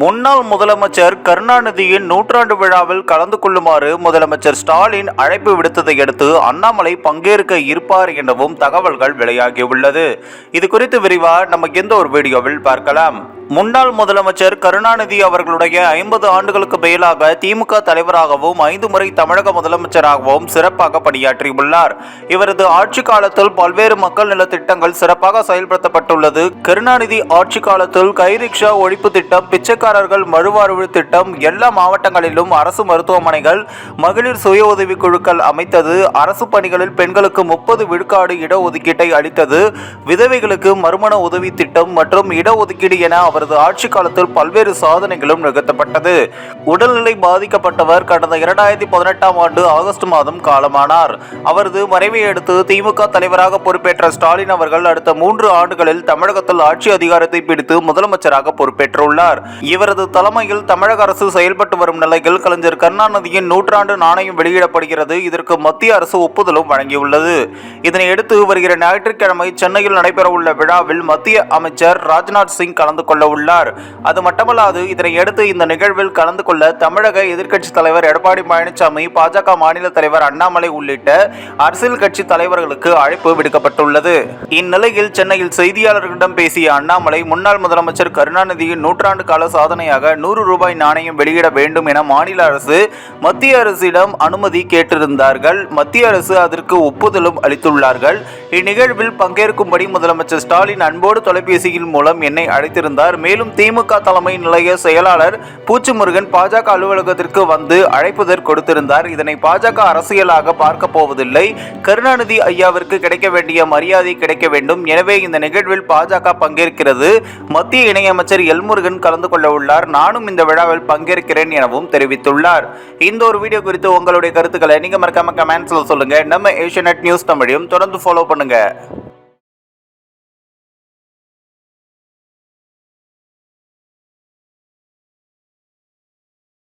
முன்னாள் முதலமைச்சர் கருணாநிதியின் நூற்றாண்டு விழாவில் கலந்து கொள்ளுமாறு முதலமைச்சர் ஸ்டாலின் அழைப்பு விடுத்ததை அடுத்து அண்ணாமலை பங்கேற்க இருப்பார் எனவும் தகவல்கள் வெளியாகியுள்ளது. இது குறித்து விரிவாக நமக்கு எந்த ஒரு வீடியோவில் பார்க்கலாம். முன்னாள் முதலமைச்சர் கருணாநிதி அவர்களுடைய ஐம்பது ஆண்டுகளுக்கு மேலாக திமுக தலைவராகவும் ஐந்து முறை தமிழக முதலமைச்சராகவும் சிறப்பாக பணியாற்றியுள்ளார். இவரது ஆட்சி காலத்தில் பல்வேறு மக்கள் நல திட்டங்கள் சிறப்பாக செயல்படுத்தப்பட்டுள்ளது. கருணாநிதி ஆட்சி காலத்தில் கைரிக்ஷா ஒழிப்பு திட்டம் பிச்சைக்காரர்கள் மறுவாழ்வு திட்டம் எல்லா மாவட்டங்களிலும் அரசு மருத்துவமனைகள் மகளிர் சுய உதவி குழுக்கள் அமைத்தது. அரசு பணிகளில் பெண்களுக்கு முப்பது விழுக்காடு இடஒதுக்கீட்டை அளித்தது. விதவைகளுக்கு மறுமண உதவி திட்டம் மற்றும் இடஒதுக்கீடு என அவரது ஆட்சி காலத்தில் பல்வேறு சாதனைகளும் நிகழ்த்தப்பட்டது. உடல்நிலை பாதிக்கப்பட்டவர் கடந்த இரண்டாயிரத்தி பதினெட்டாம் ஆண்டு ஆகஸ்ட் மாதம் காலமானார். அவரது மறைவை அடுத்து திமுக தலைவராக பொறுப்பேற்ற ஸ்டாலின் அவர்கள் அடுத்த மூன்று ஆண்டுகளில் தமிழகத்தில் ஆட்சி அதிகாரத்தை பிடித்து முதலமைச்சராக பொறுப்பேற்றுள்ளார். இவரது தலைமையில் தமிழக அரசு செயல்பட்டு வரும் நிலையில் கலைஞர் கருணாநிதியின் நூற்றாண்டு நாணயம் வெளியிடப்படுகிறது. இதற்கு மத்திய அரசு ஒப்புதலும் வழங்கியுள்ளது. இதனையடுத்து வருகிற ஞாயிற்றுக்கிழமை சென்னையில் நடைபெறவுள்ள விழாவில் மத்திய அமைச்சர் ராஜ்நாத் சிங் கலந்து கொள்ள உள்ளார். அது மட்டுமல்லாது இதனையடுத்து இந்த நிகழ்வில் கலந்து கொள்ள தமிழக எதிர்க்கட்சி தலைவர் எடப்பாடி பழனிசாமி பாஜக மாநில தலைவர் அண்ணாமலை உள்ளிட்ட அரசியல் கட்சி தலைவர்களுக்கு அழைப்பு விடுக்கப்பட்டுள்ளது. இந்நிலையில் சென்னையில் செய்தியாளர்களிடம் பேசிய அண்ணாமலை முன்னாள் முதலமைச்சர் கருணாநிதியின் நூற்றாண்டு கால சாதனையாக நூறு ரூபாய் நாணயம் வெளியிட வேண்டும் என மாநில அரசு மத்திய அரசிடம் அனுமதி கேட்டிருந்தார்கள். மத்திய அரசு அதற்கு ஒப்புதலும் அளித்துள்ளார்கள். இந்நிகழ்வில் பங்கேற்கும்படி முதலமைச்சர் ஸ்டாலின் அன்போடு தொலைபேசியின் மூலம் என்னை அழைத்திருந்தார். மேலும் திமுக தலைமை நிலைய செயலாளர் பூச்சிமுருகன் பாஜக அலுவலகத்திற்கு வந்து அழைப்புதற் கொடுத்திருந்தார். இதனை பாஜக அரசியலாக பார்க்க போவதில்லை. கருணாநிதி ஐயாவிற்கு கிடைக்க வேண்டிய மரியாதை கிடைக்க வேண்டும். எனவே இந்த நிகழ்வில் பாஜக பங்கேற்கிறது. மத்திய இணையமைச்சர் எல்முருகன் கலந்து கொள்ள உள்ளார். நானும் இந்த விழாவில் பங்கேற்கிறேன் எனவும் தெரிவித்துள்ளார். இந்த ஒரு வீடியோ குறித்து உங்களுடைய கருத்துக்களை நீங்க மறக்காம கமெண்ட்ஸ்ல சொல்லுங்க. நம்ம ஏஷியநெட் நியூஸ் தமிழையும் தொடர்ந்து ஃபாலோ பண்ணுங்க.